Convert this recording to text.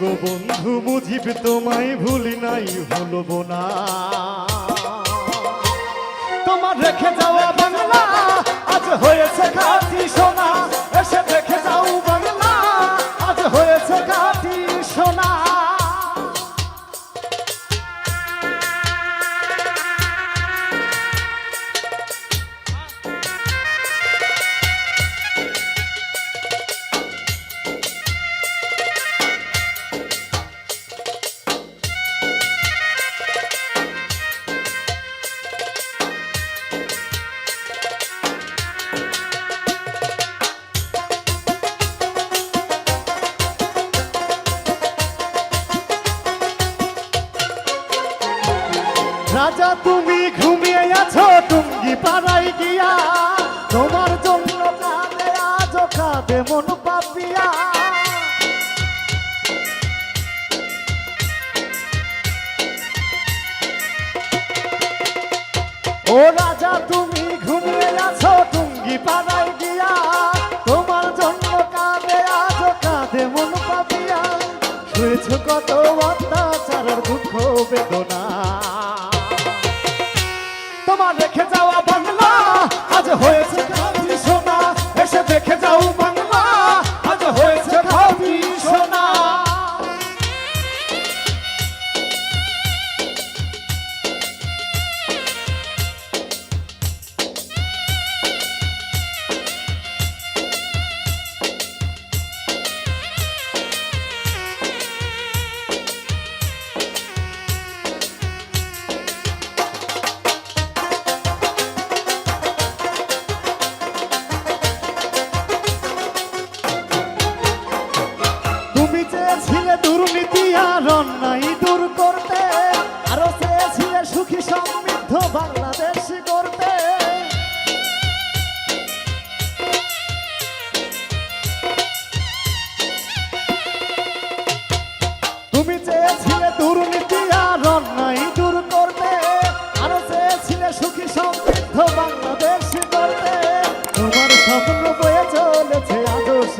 বঙ্গবন্ধু মুজিব তোমায় ভুলি নাই ভুলব না। তোমার রেখে রাজা, তুমি ঘুমিয়ে আছো, টুঙ্গি পাড়াই গিয়া। তোমার জন্য কাঁদে আজ কাঁদে মন পাপিয়া। ও রাজা, তুমি ঘুমিয়ে আছো, টুঙ্গি পাড়াই গিয়া। তোমার জন্য কাঁদে আজ কাঁদে মন পাপিয়া। শুয়েছ কত চেয়েছিলে দুর্নীতি আর অন্যায় দূর করতে, আরও চেয়েছিলে সুখী সমৃদ্ধ বাংলাদেশ করতে তুমি চেয়েছিলে দুর্নীতি আর অন্যায় দূর করতে, আরও চেয়েছিলে সুখী সমৃদ্ধ বাংলাদেশ করতে তোমার স্বপ্ন বয়ে চলেছে আদর্শ